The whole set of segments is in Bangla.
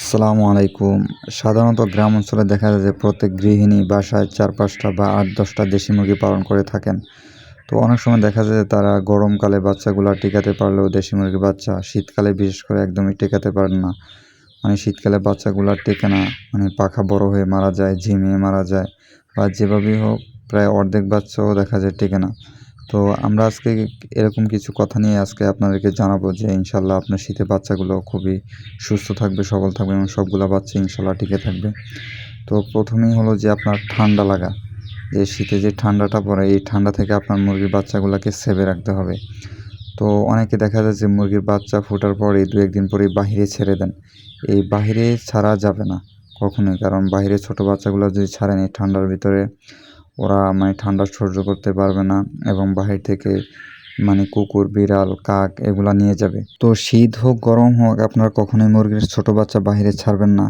আসসালামু আলাইকুম। সাধারণত গ্রাম অঞ্চলে দেখা যায় যে প্রত্যেক গৃহিণী বাসায় চার পাঁচটা বা আট দশটা দেশি মুরগি পালন করে থাকেন। তো অনেক সময় দেখা যায় যে তারা গরমকালে বাচ্চাগুলো টিকাতে পারলেও দেশি মুরগির বাচ্চা শীতকালে বিশেষ করে একদমই টেকাতে পারেন না। মানে শীতকালে বাচ্চাগুলো টেকে না মানে পাখা বড় হয়ে মারা যায়, ঝিমিয়ে মারা যায় বা যেভাবেই হোক প্রায় অর্ধেক বাচ্চাও দেখা যায় টেকে না। তো আমরা আজকে এরকম কিছু কথা নিয়ে আজকে আপনাদেরকে জানাব যে ইনশাল্লাহ আপনার শীতে বাচ্চাগুলো খুবই সুস্থ থাকবে, সবল থাকবে এবং সবগুলো বাচ্চা ইনশাল্লাহ টিকে থাকবে। তো প্রথমেই হলো যে আপনার ঠান্ডা লাগা, যে শীতে যে ঠান্ডাটা পড়ে, এই ঠান্ডা থেকে আপনার মুরগির বাচ্চাগুলোকে সেভে রাখতে হবে। তো অনেকে দেখা যায় যে মুরগির বাচ্চা ফোটার পরে দু একদিন পরেই বাহিরে ছেড়ে দেন। এই বাহিরে ছাড়া যাবে না কখনোই, কারণ বাইরে ছোট বাচ্চাগুলো যদি ছাড়েন এই ঠান্ডার ভিতরে ওরা মানে ঠান্ডা সহ্য করতে পারবে না এবং বাহির থেকে মানে কুকুর, বিড়াল, কাক এগুলা নিয়ে যাবে। তো শীত হোক, গরম হোক, আপনারা কখনোই মুরগির ছোট বাচ্চা বাইরে ছাড়বেন না।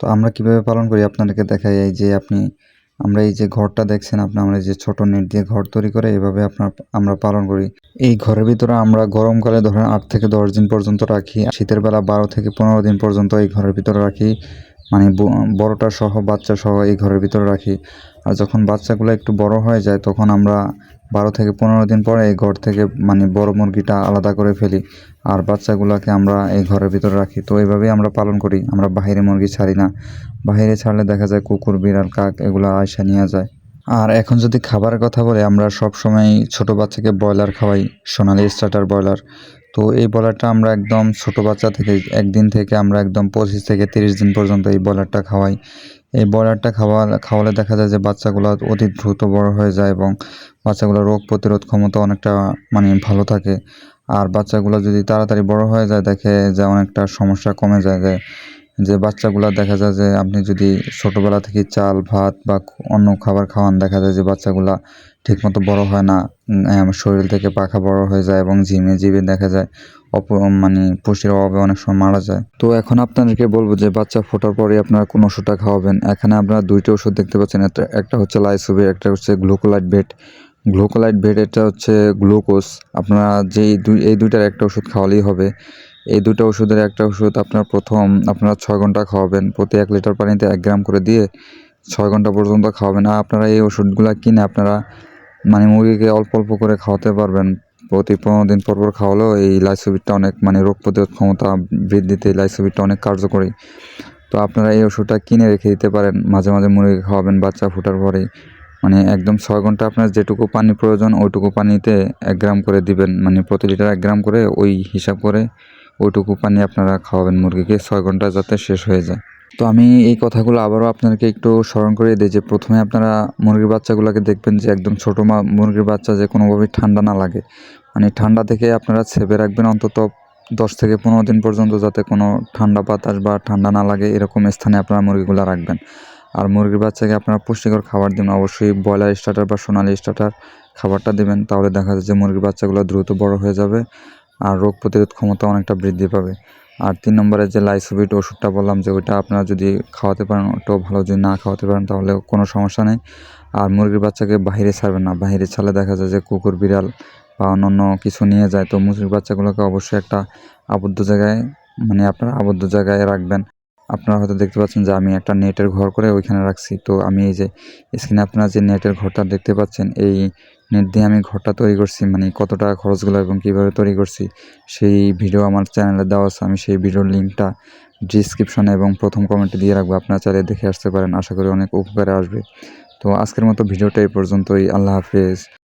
তো আমরা কীভাবে পালন করি? আপনাদেরকে দেখাই এই যে আপনি, আমরা এই যে ঘরটা দেখছেন, আপনি আমরা যে ছোট নেট দিয়ে ঘর তৈরি করে এভাবে আপনার, আমরা পালন করি। এই ঘরের ভিতরে আমরা গরমকালে ধরেন আট থেকে দশ দিন পর্যন্ত রাখি, শীতের বেলা বারো থেকে পনেরো দিন পর্যন্ত এই ঘরের ভিতরে রাখি। মানে বড়টা সহ, বাচ্চা সহ এই ঘরের ভিতরে রাখি। আর যখন বাচ্চাগুলো একটু বড় হয়ে যায়, তখন আমরা বারো থেকে পনেরো দিন পরে এই ঘর থেকে মানে বড় মুরগিটা আলাদা করে ফেলি। আর বাচ্চাগুলোকে আমরা এই ঘরের ভিতরে রাখি। তো এইভাবেই আমরা পালন করি। আমরা বাইরে মুরগি ছাড়ি না। বাইরে ছাড়লে দেখা যায় কুকুর, বিড়াল, কাক এগুলো আয়সা নিয়ে যায়। আর এখন যদি খাবারের কথা বলে, আমরা সব সময় ছোট বাচ্চাকে ব্রয়লার খাওয়াই। সোনালি স্টার্টার ব্রয়লার। তো এই বলারটা আমরা একদম ছোট বাচ্চা থেকে, একদিন থেকে আমরা একদম পঁচিশ থেকে তিরিশ দিন পর্যন্ত এই বলারটা খাওয়াই। এই বলারটা খাওয়া, খাওয়ালে দেখা যায় যে বাচ্চাগুলো অতি দ্রুত বড় হয়ে যায় এবং বাচ্চাগুলো রোগ প্রতিরোধ ক্ষমতা অনেকটা মানে ভালো থাকে। আর বাচ্চাগুলো যদি তাড়াতাড়ি বড় হয়ে যায়, দেখে যে অনেকটা সমস্যা কমে যায় যে বাচ্চাগুলা দেখা যায় যে আপনি যদি ছোটোবেলা থেকে চাল, ভাত বা অন্য খাবার খাওয়ান, দেখা যায় যে বাচ্চাগুলা ঠিকমতো বড় হয় না শরীর থেকে পাখা বড় হয়ে যায় এবং ঝিমে জিমে দেখা যায় অপ মানে পুষ্টির অভাবে অনেক সময় মারা যায়। তো এখন আপনাদেরকে বলব যে বাচ্চা ফোটার পরে আপনারা কোন ওষুধটা খাওয়াবেন। এখানে আপনারা দুইটা ওষুধ দেখতে পাচ্ছেন, একটা হচ্ছে লাইসোভির একটা হচ্ছে গ্লুকোলাইট বেট গ্লুকোলাইট বেড, এটা হচ্ছে গ্লুকোজ। আপনারা যেই দুই, এই দুইটার একটা ওষুধ খাওয়ালেই হবে। এই দুটো ওষুধের একটা ওষুধ আপনার প্রথম আপনারা ছয় ঘণ্টা খাওয়াবেন। প্রতি এক লিটার পানিতে এক গ্রাম করে দিয়ে ছয় ঘণ্টা পর্যন্ত খাওয়াবেন। আর আপনারা এই ওষুধগুলো কিনে আপনারা মানে মুরগিকে অল্প অল্প করে খাওয়াতে পারবেন। প্রতি পনেরো দিন পর পর খাওয়ালেও এই লাইসোভিটটা অনেক মানে রোগ প্রতিরোধ ক্ষমতা বৃদ্ধিতে এই লাইসোভিটটা অনেক কার্যকরী। তো আপনারা এই ওষুধটা কিনে রেখে দিতে পারেন। মাঝে মাঝে মুরগি খাওয়াবেন বাচ্চা ফোটার পরে। মানে একদম ছয় ঘণ্টা আপনার যেটুকু পানি প্রয়োজন ওইটুকু পানিতে এক গ্রাম করে দিবেন। মানে প্রতি লিটার এক গ্রাম করে ওই হিসাব করে ওইটুকু পানি আপনারা খাওয়াবেন মুরগিকে, ছয় ঘণ্টা যাতে শেষ হয়ে যায়। তো আমি এই কথাগুলো আবারও আপনাদেরকে একটু স্মরণ করিয়ে দিই যে, প্রথমে আপনারা মুরগির বাচ্চাগুলোকে দেখবেন যে, একদম ছোটো মা, মুরগির বাচ্চা যে কোনোভাবেই ঠান্ডা না লাগে। মানে ঠান্ডা থেকে আপনারা ছেপে রাখবেন অন্তত দশ থেকে পনেরো দিন পর্যন্ত যাতে কোনো ঠান্ডা বাতাস বা ঠান্ডা না লাগে, এরকম স্থানে আপনারা মুরগিগুলো রাখবেন। আর মুরগির বাচ্চাকে আপনারা পুষ্টিকর খাবার দিন, অবশ্যই ব্রয়লার স্টার্টার বা সোনালি স্টার্টার খাবারটা দিবেন, তাহলে দেখা যায় যে মুরগির বাচ্চাগুলো দ্রুত বড় হয়ে যাবে। আর রোগ প্রতিরোধ ক্ষমতা অনেকটা বৃদ্ধি পাবে। আর তিন নম্বরে যে লাইসোভিট ওষুধটা বললাম যে ওইটা আপনারা যদি খাওয়াতে পারেন, ওটাও ভালো। যদি না খাওয়াতে পারেন, তাহলে কোনো সমস্যা নেই। আর মুরগির বাচ্চাকে বাইরে ছাড়বেন না। বাইরে ছাড়লে দেখা যায় যে কুকুর, বিড়াল বা অন্যান্য কিছু নিয়ে যায়। তো মুরগির বাচ্চাগুলোকে অবশ্যই একটা আবদ্ধ জায়গায় মানে আপনারা আবদ্ধ জায়গায় রাখবেন। আপনারা হয়তো দেখতে পাচ্ছেন যে আমি একটা নেটের ঘর করে ওইখানে রাখছি। তো আমি এই যে স্ক্রিনে আপনারা যে নেটের ঘরটা দেখতে পাচ্ছেন, এই নেট দিয়ে আমি ঘরটা তৈরি করছি মানে কত টাকা খরচগুলো এবং কীভাবে তৈরি করছি, সেই ভিডিও আমার চ্যানেলে দেওয়া আছে। আমি সেই ভিডিওর লিঙ্কটা ডিসক্রিপশনে এবং প্রথম কমেন্টে দিয়ে রাখব, আপনারা চাইলে দেখে আসতে পারেন। আশা করি অনেক উপকারে আসবে। তো আজকের মতো ভিডিওটা এই পর্যন্তই। আল্লাহ হাফেজ।